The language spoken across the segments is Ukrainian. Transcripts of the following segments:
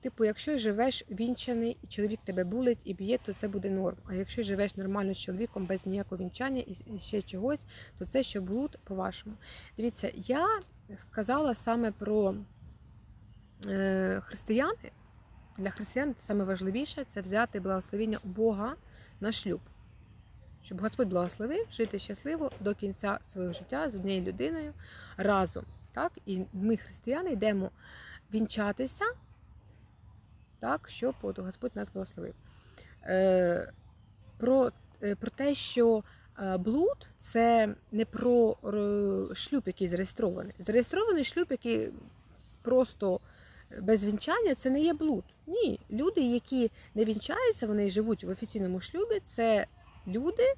Типу, якщо живеш вінчаний, і чоловік тебе булить і б'є, то це буде норм. А якщо живеш нормально з чоловіком без ніякого вінчання і ще чогось, то це що блуд по-вашому. Дивіться, я сказала саме про е, християни. Для християн саме важливіше це взяти благословіння Бога на шлюб. Щоб Господь благословив жити щасливо до кінця свого життя з однією людиною разом. Так? І ми, християни, йдемо вінчатися, так, щоб от Господь нас благословив. Е, про, е, про те, що е, блуд це не про е, шлюб, який зареєстрований. Зареєстрований шлюб, який просто без вінчання, це не є блуд. Ні. Люди, які не вінчаються, вони живуть в офіційному шлюбі, це люди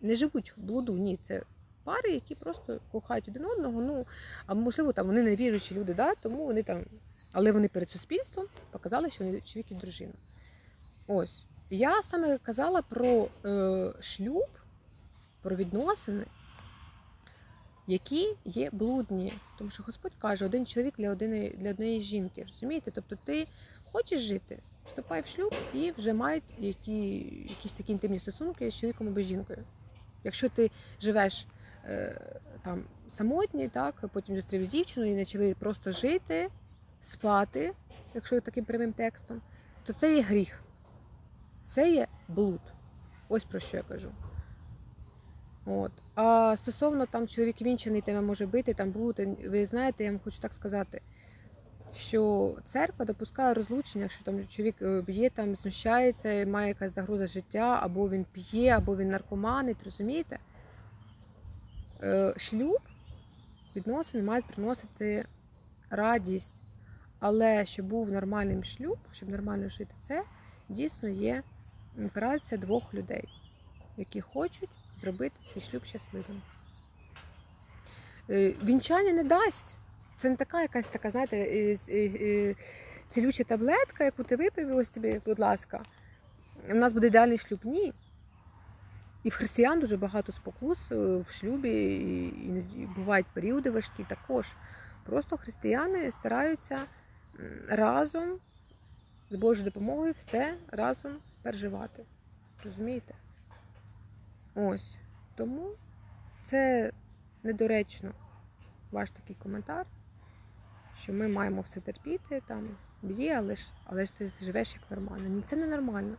не живуть в блуду. Ні, це пари, які просто кохають один одного. Ну, а можливо, там вони не віруючі люди, да, тому вони там. Але вони перед суспільством показали, що вони чоловік і дружина. Ось. Я саме казала про е, шлюб, про відносини, які є блудні. Тому що Господь каже, один чоловік для однієї, для однієї жінки. Розумієте? Тобто ти хочеш жити, вступай в шлюб і вже мають які, якісь такі інтимні стосунки з чоловіком або жінкою. Якщо ти живеш е, там самотній, так, потім зустрів з дівчиною і почали просто жити, спати, якщо таким прямим текстом, то це є гріх. Це є блуд. Ось про що я кажу. От. А стосовно там чоловік вінчаний тебе може бити, там блуд, ви знаєте, я вам хочу так сказати, що церква допускає розлучення, якщо там чоловік е, б'є, там знущається, має якась загроза життя, або він п'є, або він наркоманить, розумієте? Е, Шлюб, відносини мають приносити радість. Але щоб був нормальним шлюб, щоб нормально жити, це дійсно є праця двох людей, які хочуть зробити свій шлюб щасливим. Е, Вінчання не дасть. Це не така якась така, знаєте, е, е, цілюча таблетка, яку ти випив, ось тобі, будь ласка, у нас буде ідеальний шлюб. Ні. І в християн дуже багато спокус в шлюбі, і бувають періоди важкі також. Просто християни стараються разом з Божою допомогою все разом переживати. Розумієте? Ось. Тому це недоречно ваш такий коментар, що ми маємо все терпіти, там б'є, але ж, але ж ти живеш як нормально. Ні, це не нормально.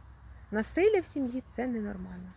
Насилля в сім'ї це ненормально.